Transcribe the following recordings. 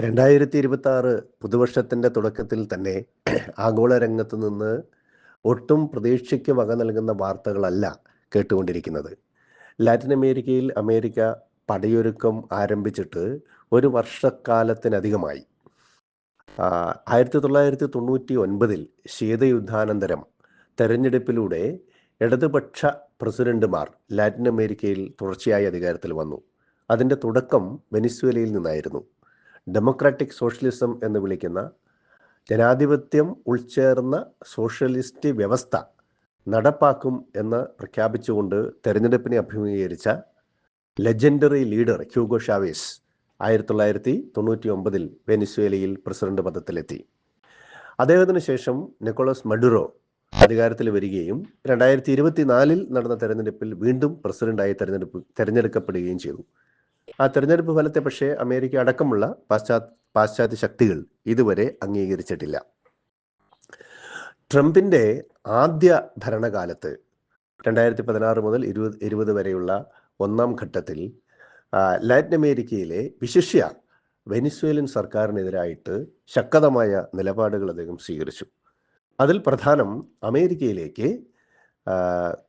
രണ്ടായിരത്തി ഇരുപത്തി ആറ് പുതുവർഷത്തിന്റെ തുടക്കത്തിൽ തന്നെ ആഗോള രംഗത്ത് നിന്ന് ഒട്ടും പ്രതീക്ഷയ്ക്ക് വക നൽകുന്ന വാർത്തകളല്ല കേട്ടുകൊണ്ടിരിക്കുന്നത്. ലാറ്റിൻ അമേരിക്കയിൽ അമേരിക്ക പടയൊരുക്കം ആരംഭിച്ചിട്ട് ഒരു വർഷക്കാലത്തിനധികമായി. ആയിരത്തി തൊള്ളായിരത്തി തൊണ്ണൂറ്റി ഒൻപതിൽ ശീതയുദ്ധാനന്തരം തെരഞ്ഞെടുപ്പിലൂടെ ഇടതുപക്ഷ പ്രസിഡന്റുമാർ ലാറ്റിൻ അമേരിക്കയിൽ തുടർച്ചയായി അധികാരത്തിൽ വന്നു. അതിന്റെ തുടക്കം വെനിസ്വേലയിൽ നിന്നായിരുന്നു. ഡെമോക്രാറ്റിക് സോഷ്യലിസം എന്ന് വിളിക്കുന്ന ജനാധിപത്യം ഉൾച്ചേർന്ന സോഷ്യലിസ്റ്റ് വ്യവസ്ഥ നടപ്പാക്കും എന്ന് പ്രഖ്യാപിച്ചുകൊണ്ട് തെരഞ്ഞെടുപ്പിനെ അഭിമുഖീകരിച്ച ലെജൻഡറി ലീഡർ ഹ്യൂഗോ ഷാവേസ് ആയിരത്തി തൊള്ളായിരത്തി തൊണ്ണൂറ്റി ഒമ്പതിൽ വെനിസ്വേലയിൽ പ്രസിഡന്റ് പദത്തിലെത്തി. അദ്ദേഹത്തിന് ശേഷം നിക്കോളസ് മഡുറോ അധികാരത്തിൽ വരികയും രണ്ടായിരത്തി ഇരുപത്തിനാലിൽ നടന്ന തെരഞ്ഞെടുപ്പിൽ വീണ്ടും പ്രസിഡന്റായി തെരഞ്ഞെടുപ്പ് തെരഞ്ഞെടുക്കപ്പെടുകയും ചെയ്തു. ആ തെരഞ്ഞെടുപ്പ് ഫലത്തെ പക്ഷേ അമേരിക്ക അടക്കമുള്ള പാശ്ചാത്യ പാശ്ചാത്യ ശക്തികൾ ഇതുവരെ അംഗീകരിച്ചിട്ടില്ല. ട്രംപിന്റെ ആദ്യ ഭരണകാലത്ത് രണ്ടായിരത്തി പതിനാറ് മുതൽ ഇരുപത് ഇരുപത് വരെയുള്ള ഒന്നാം ഘട്ടത്തിൽ ലാറ്റിൻ അമേരിക്കയിലെ വിശിഷ്യ വെനിസ്വേലൻ സർക്കാരിനെതിരായിട്ട് ശക്തമായ നിലപാടുകൾ അദ്ദേഹം സ്വീകരിച്ചു. അതിൽ പ്രധാനം അമേരിക്കയിലേക്ക്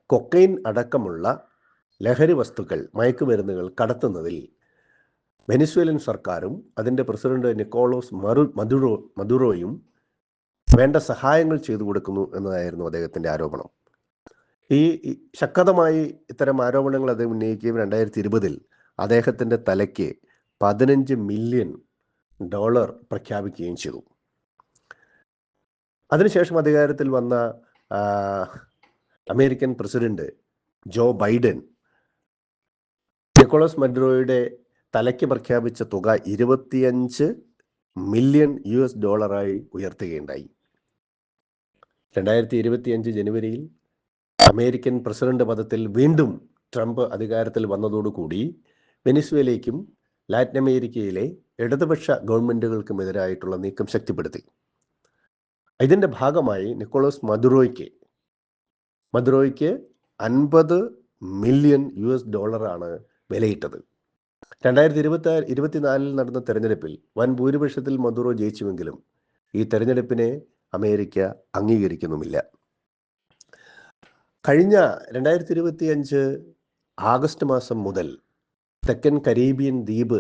കൊക്കൈൻ അടക്കമുള്ള ലഹരി വസ്തുക്കൾ മയക്കുമരുന്നുകൾ കടത്തുന്നതിൽ വെനിസ്വേലൻ സർക്കാരും അതിന്റെ പ്രസിഡന്റ് നിക്കോളോസ് മറു മദുറോ മദുറോയും വേണ്ട സഹായങ്ങൾ ചെയ്തു കൊടുക്കുന്നു എന്നതായിരുന്നു അദ്ദേഹത്തിന്റെ ആരോപണം. ഈ ശക്തമായി ഇത്തരം ആരോപണങ്ങൾ അദ്ദേഹം ഉന്നയിക്കുകയും രണ്ടായിരത്തി ഇരുപതിൽ അദ്ദേഹത്തിന്റെ തലയ്ക്ക് പതിനഞ്ച് മില്യൺ ഡോളർ പ്രഖ്യാപിക്കുകയും ചെയ്തു. അതിനുശേഷം അധികാരത്തിൽ വന്ന American president Joe Biden Nicolas മഡ്രോയുടെ തലയ്ക്ക് പ്രഖ്യാപിച്ച തുക ഇരുപത്തിയഞ്ച് മില്യൺ യു എസ് ഡോളറായി ഉയർത്തുകയുണ്ടായി. രണ്ടായിരത്തി ഇരുപത്തിയഞ്ച് ജനുവരിയിൽ അമേരിക്കൻ പ്രസിഡന്റ് പദത്തിൽ വീണ്ടും ട്രംപ് അധികാരത്തിൽ വന്നതോടുകൂടി വെനിസ്വേലയ്ക്കും ലാറ്റിൻ അമേരിക്കയിലെ ഇടതുപക്ഷ ഗവൺമെന്റുകൾക്കുമെതിരായിട്ടുള്ള നീക്കം ശക്തിപ്പെടുത്തി. ഇതിന്റെ ഭാഗമായി നിക്കോളസ് മദുറോയ്ക്ക് മദുറോയ്ക്ക് അൻപത് മില്യൺ യു എസ് ഡോളറാണ് വിലയിട്ടത്. രണ്ടായിരത്തി ഇരുപത്തി ഇരുപത്തിനാലിൽ നടന്ന തെരഞ്ഞെടുപ്പിൽ വൻ ഭൂരിപക്ഷത്തിൽ മദുറോ ജയിച്ചുവെങ്കിലും ഈ തെരഞ്ഞെടുപ്പിനെ അമേരിക്ക അംഗീകരിക്കുന്നുമില്ല. കഴിഞ്ഞ രണ്ടായിരത്തി ഇരുപത്തി അഞ്ച് ആഗസ്റ്റ് മാസം മുതൽ തെക്കൻ കരീബിയൻ ദ്വീപ്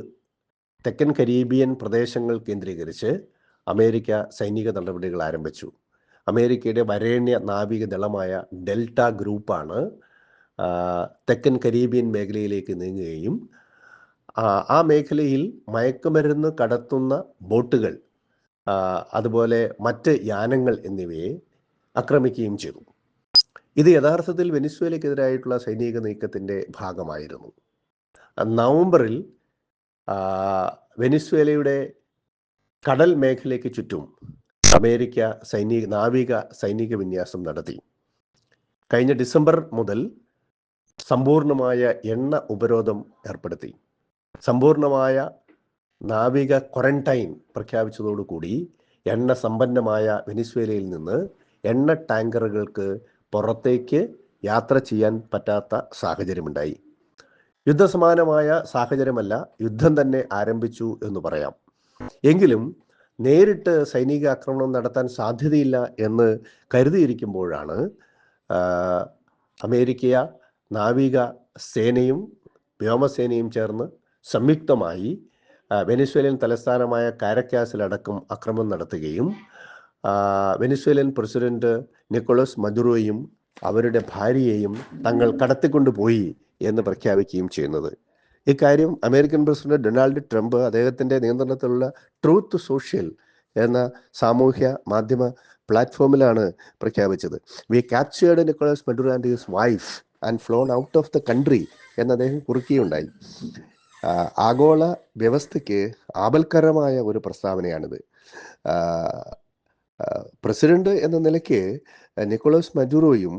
തെക്കൻ കരീബിയൻ പ്രദേശങ്ങൾ കേന്ദ്രീകരിച്ച് അമേരിക്ക സൈനിക നടപടികൾ ആരംഭിച്ചു. അമേരിക്കയുടെ വരേണ്യ നാവിക ദളമായ ഡെൽറ്റ ഗ്രൂപ്പാണ് തെക്കൻ കരീബിയൻ മേഖലയിലേക്ക് നീങ്ങുകയും ആ, മേഖലയിൽ മയക്കുമരുന്ന് കടത്തുന്ന ബോട്ടുകൾ അതുപോലെ മറ്റ് യാനങ്ങൾ എന്നിവയെ ആക്രമിക്കുകയും ചെയ്തു. ഇത് യഥാർത്ഥത്തിൽ വെനിസ്വേലയ്ക്കെതിരായിട്ടുള്ള സൈനിക നീക്കത്തിന്റെ ഭാഗമായിരുന്നു. നവംബറിൽ വെനിസ്വേലയുടെ കടൽ മേഖലയ്ക്ക് ചുറ്റും അമേരിക്ക സൈനിക നാവിക സൈനിക വിന്യാസം നടത്തി. കഴിഞ്ഞ ഡിസംബർ മുതൽ സമ്പൂർണമായ എണ്ണ ഉപരോധം ഏർപ്പെടുത്തി. സമ്പൂർണമായ നാവിക ക്വാറന്റൈൻ പ്രഖ്യാപിച്ചതോടുകൂടി എണ്ണ സമ്പന്നമായ വെനിസ്വേലയിൽ നിന്ന് എണ്ണ ടാങ്കറുകൾക്ക് പുറത്തേക്ക് യാത്ര ചെയ്യാൻ പറ്റാത്ത സാഹചര്യമുണ്ടായി. യുദ്ധസമാനമായ സാഹചര്യമല്ല യുദ്ധം തന്നെ ആരംഭിച്ചു എന്ന് പറയാം. എങ്കിലും നേരിട്ട് സൈനിക ആക്രമണം നടത്താൻ സാധ്യതയില്ല എന്ന് കരുതിയിരിക്കുമ്പോഴാണ് അമേരിക്ക നാവിക സേനയും വ്യോമസേനയും ചേർന്ന് സംയുക്തമായി വെനിസ്വേലിയൻ തലസ്ഥാനമായ കാരക്കാസിലടക്കം അക്രമം നടത്തുകയും വെനിസ്വേലിയൻ പ്രസിഡന്റ് നിക്കോളസ് മദുറോയും അവരുടെ ഭാര്യയെയും തങ്ങൾ കടത്തിക്കൊണ്ടുപോയി എന്ന് പ്രഖ്യാപിക്കുകയും ചെയ്യുന്നത്. ഇക്കാര്യം അമേരിക്കൻ പ്രസിഡന്റ് ഡൊണാൾഡ് ട്രംപ് അദ്ദേഹത്തിന്റെ നിയന്ത്രണത്തിലുള്ള ട്രൂത്ത് സോഷ്യൽ എന്ന സാമൂഹ്യ മാധ്യമ പ്ലാറ്റ്ഫോമിലാണ് പ്രഖ്യാപിച്ചത്. We captured Nicolas Maduro and his wife and flown out of the country എന്ന് അദ്ദേഹം കുറിക്കുകയുണ്ടായി. ആഗോള വ്യവസ്ഥയ്ക്ക് ആപൽക്കരമായ ഒരു പ്രസ്താവനയാണിത്. പ്രസിഡന്റ് എന്ന നിലയ്ക്ക് Nicholas മജുറോയും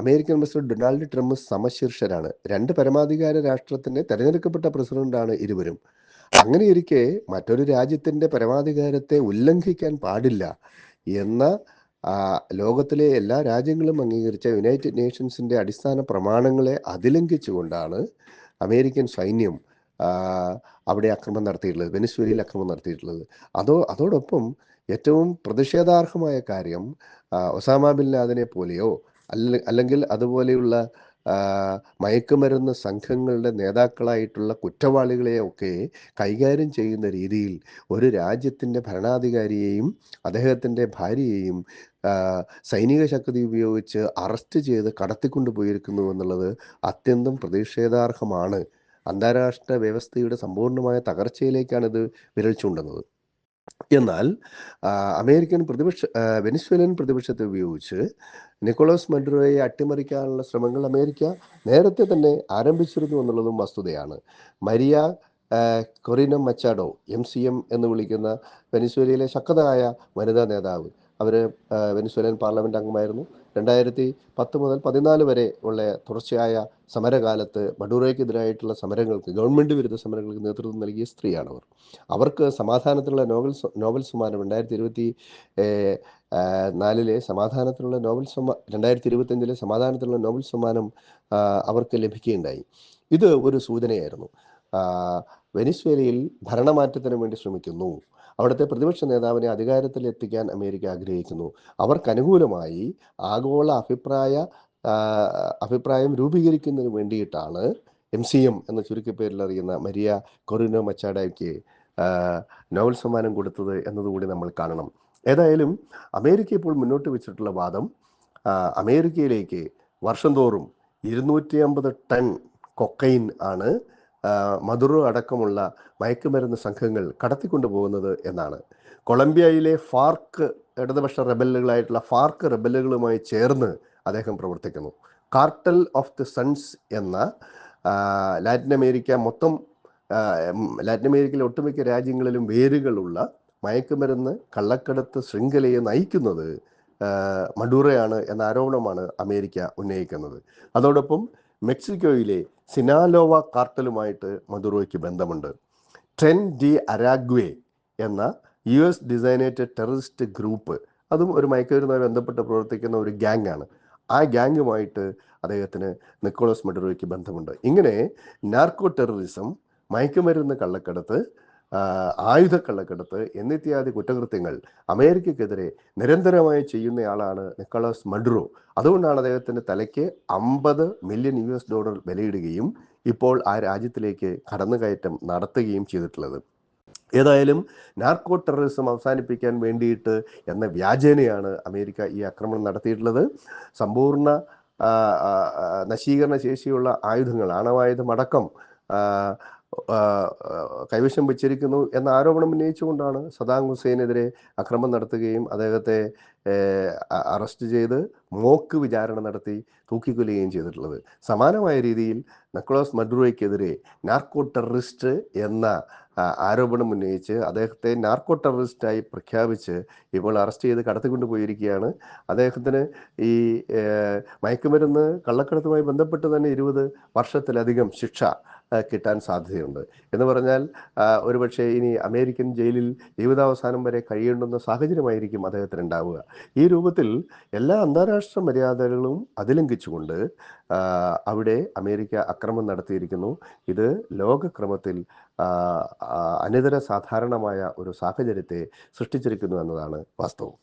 American president Donald Trump സമശീർഷരാണ്. രണ്ട് പരമാധികാര രാഷ്ട്രത്തിന്റെ തെരഞ്ഞെടുക്കപ്പെട്ട പ്രസിഡന്റാണ് ഇരുവരും. അങ്ങനെ ഇരിക്കെ മറ്റൊരു രാജ്യത്തിന്റെ പരമാധികാരത്തെ ഉല്ലംഘിക്കാൻ പാടില്ല എന്ന ലോകത്തിലെ എല്ലാ രാജ്യങ്ങളും അംഗീകരിച്ച യുണൈറ്റഡ് നേഷൻസിന്റെ അടിസ്ഥാന പ്രമാണങ്ങളെ അതിലംഘിച്ചുകൊണ്ടാണ് അമേരിക്കൻ സൈന്യം അവിടെ ആക്രമണം നടത്തിയിട്ടുള്ളത് വെനിസ്വേലയിൽ ആക്രമണം നടത്തിയിട്ടുള്ളത്. അതോ അതോടൊപ്പം ഏറ്റവും പ്രതിഷേധാർഹമായ കാര്യം ഒസാമ ബിൻ ലാദനെ പോലെയോ അല്ല അല്ലെങ്കിൽ അതുപോലെയുള്ള മയക്കുമരുന്ന് സംഘങ്ങളുടെ നേതാക്കളായിട്ടുള്ള കുറ്റവാളികളെയൊക്കെ കൈകാര്യം ചെയ്യുന്ന രീതിയിൽ ഒരു രാജ്യത്തിന്റെ ഭരണാധികാരിയെയും അദ്ദേഹത്തിന്റെ ഭാര്യയെയും സൈനിക ശക്തി ഉപയോഗിച്ച് അറസ്റ്റ് ചെയ്ത് കടത്തിക്കൊണ്ടു പോയിരിക്കുന്നു എന്നുള്ളത് അത്യന്തം പ്രതിഷേധാർഹമാണ്. അന്താരാഷ്ട്ര വ്യവസ്ഥയുടെ സമ്പൂർണമായ തകർച്ചയിലേക്കാണ് ഇത് വിരൽ ചൂണ്ടുന്നത്. എന്നാൽ അമേരിക്കൻ പ്രതിപക്ഷ വെനിസ്വേലൻ പ്രതിപക്ഷത്തെ ഉപയോഗിച്ച് നിക്കോളോസ് മഡുറോയെ അട്ടിമറിക്കാനുള്ള ശ്രമങ്ങൾ അമേരിക്ക നേരത്തെ തന്നെ ആരംഭിച്ചിരുന്നു എന്നുള്ളതും വസ്തുതയാണ്. Maria Corina Machado M C M എന്ന് വിളിക്കുന്ന വെനിസ്വേലയിലെ ശക്തരായ വനിതാ നേതാവ് അവർ വെനിസ്വേലൻ പാർലമെന്റ് അംഗമായിരുന്നു. രണ്ടായിരത്തി പത്ത് മുതൽ പതിനാല് വരെ ഉള്ള തുടർച്ചയായ സമരകാലത്ത് മഡൂറോയ്ക്കെതിരായിട്ടുള്ള സമരങ്ങൾക്ക് ഗവൺമെന്റ് വിരുദ്ധ സമരങ്ങൾക്ക് നേതൃത്വം നൽകിയ സ്ത്രീയാണ് അവർ. അവർക്ക് സമാധാനത്തിനുള്ള നോബൽ നോവൽ സമ്മാനം രണ്ടായിരത്തി ഇരുപത്തി നാലിലെ സമാധാനത്തിനുള്ള നോബൽ സമ്മാ രണ്ടായിരത്തി ഇരുപത്തഞ്ചിലെ സമാധാനത്തിനുള്ള നോബൽ സമ്മാനം അവർക്ക് ലഭിക്കുകയുണ്ടായി. ഇത് ഒരു സൂചനയായിരുന്നു. വെനിസ്വേലയിൽ ഭരണമാറ്റത്തിന് വേണ്ടി ശ്രമിക്കുന്നു. അവിടുത്തെ പ്രതിപക്ഷ നേതാവിനെ അധികാരത്തിൽ എത്തിക്കാൻ അമേരിക്ക ആഗ്രഹിക്കുന്നു. അവർക്ക് അനുകൂലമായി ആഗോള അഭിപ്രായ അഭിപ്രായം രൂപീകരിക്കുന്നതിന് വേണ്ടിയിട്ടാണ് എം സി എം എന്ന ചുരുക്കപ്പേരിൽ അറിയുന്ന മരിയ കൊറിനോ മച്ചാഡയ്ക്ക് നോവൽ സമ്മാനം കൊടുത്തത് എന്നതുകൂടി നമ്മൾ കാണണം. ഏതായാലും അമേരിക്ക ഇപ്പോൾ മുന്നോട്ട് വെച്ചിട്ടുള്ള വാദം അമേരിക്കയിലേക്ക് വർഷം തോറും ഇരുന്നൂറ്റി അമ്പത് ടൺ കൊക്കൈൻ ആണ് ആ, മദുറോ അടക്കമുള്ള മയക്കുമരുന്ന് സംഘങ്ങൾ കടത്തിക്കൊണ്ടു പോകുന്നത് എന്നാണ്. കൊളംബിയയിലെ ഫാർക്ക് ഇടതുപക്ഷ റെബലുകളായിട്ടുള്ള ഫാർക്ക് റെബലുകളുമായി ചേർന്ന് അദ്ദേഹം പ്രവർത്തിക്കുന്നു. കാർട്ടൽ ഓഫ് ദി സൺസ് എന്ന ലാറ്റിൻ അമേരിക്ക മൊത്തം ലാറ്റിൻ അമേരിക്കയിലെ ഒട്ടുമിക്ക രാജ്യങ്ങളിലും വേരുകളുള്ള മയക്കുമരുന്ന് കള്ളക്കടത്ത് ശൃംഖലയെ നയിക്കുന്നത് മഡൂറയാണ് എന്ന ആരോപണമാണ് അമേരിക്ക ഉന്നയിക്കുന്നത്. അതോടൊപ്പം മെക്സിക്കോയിലെ സിനാലോവ കാർട്ടലുമായിട്ട് മദുറോയ്ക്ക് ബന്ധമുണ്ട്. ട്രെൻ ഡി അരാഗ്വേ എന്ന U S designated terrorist group അതും ഒരു മയക്കുമരുന്നുമായി ബന്ധപ്പെട്ട് പ്രവർത്തിക്കുന്ന ഒരു ഗ്യാങ്ങാണ്. ആ ഗ്യാങ്ങുമായിട്ട് അദ്ദേഹത്തിന് നിക്കോളസ് മെഡറോയ്ക്ക് ബന്ധമുണ്ട്. ഇങ്ങനെ നാർക്കോ ടെററിസം മയക്കുമരുന്ന് കള്ളക്കടത്ത് ആ, ആയുധ കള്ളക്കടത്ത് എന്നിത്യാദി കുറ്റകൃത്യങ്ങൾ അമേരിക്കക്കെതിരെ നിരന്തരമായി ചെയ്യുന്നയാളാണ് നിക്കോളാസ് മഡ്രോ. അതുകൊണ്ടാണ് അദ്ദേഹത്തിന്റെ തലയ്ക്ക് അമ്പത് മില്യൺ യു എസ് ഡോളർ വിലയിടുകയും ഇപ്പോൾ ആ രാജ്യത്തിലേക്ക് കടന്നുകയറ്റം നടത്തുകയും ചെയ്തിട്ടുള്ളത്. ഏതായാലും നാർക്കോ ടെററിസം അവസാനിപ്പിക്കാൻ വേണ്ടിയിട്ട് എന്ന വ്യാജേനയാണ് അമേരിക്ക ഈ ആക്രമണം നടത്തിയിട്ടുള്ളത്. സമ്പൂർണ നശീകരണ ശേഷിയുള്ള ആയുധങ്ങൾ ആണവായുധമടക്കം കൈവശം വച്ചിരിക്കുന്നു എന്ന ആരോപണം ഉന്നയിച്ചുകൊണ്ടാണ് സദാം ഹുസൈനെതിരെ അക്രമം നടത്തുകയും അദ്ദേഹത്തെ അറസ്റ്റ് ചെയ്ത് മോക്ക് വിചാരണ നടത്തി തൂക്കിക്കൊല്ലുകയും ചെയ്തിട്ടുള്ളത്. സമാനമായ രീതിയിൽ നക്ലോസ് മഡ്രോയ്ക്കെതിരെ നാർക്കോ ടെററിസ്റ്റ് എന്ന ആരോപണം ഉന്നയിച്ച് അദ്ദേഹത്തെ നാർക്കോ ടെററിസ്റ്റായി പ്രഖ്യാപിച്ച് ഇപ്പോൾ അറസ്റ്റ് ചെയ്ത് കടത്തിക്കൊണ്ടുപോയിരിക്കുകയാണ് അദ്ദേഹത്തിന് ഈ മയക്കുമരുന്ന് കള്ളക്കടത്തുമായി ബന്ധപ്പെട്ട് തന്നെ ഇരുപത് വർഷത്തിലധികം ശിക്ഷ കിട്ടാൻ സാധ്യതയുണ്ട്. എന്ന് പറഞ്ഞാൽ ഒരുപക്ഷെ ഇനി അമേരിക്കൻ ജയിലിൽ ജീവിതാവസാനം വരെ കഴിയേണ്ടുന്ന സാഹചര്യമായിരിക്കും അദ്ദേഹത്തിന് ഉണ്ടാവുക ഈ രൂപത്തിൽ എല്ലാ അന്താരാഷ്ട്ര മര്യാദകളും അതിലംഘിച്ചുകൊണ്ട് അവിടെ അമേരിക്ക അക്രമം നടത്തിയിരിക്കുന്നു. ഇത് ലോകക്രമത്തിൽ അനിതര സാധാരണമായ ഒരു സാഹചര്യത്തെ സൃഷ്ടിച്ചിരിക്കുന്നു എന്നതാണ് വാസ്തവം.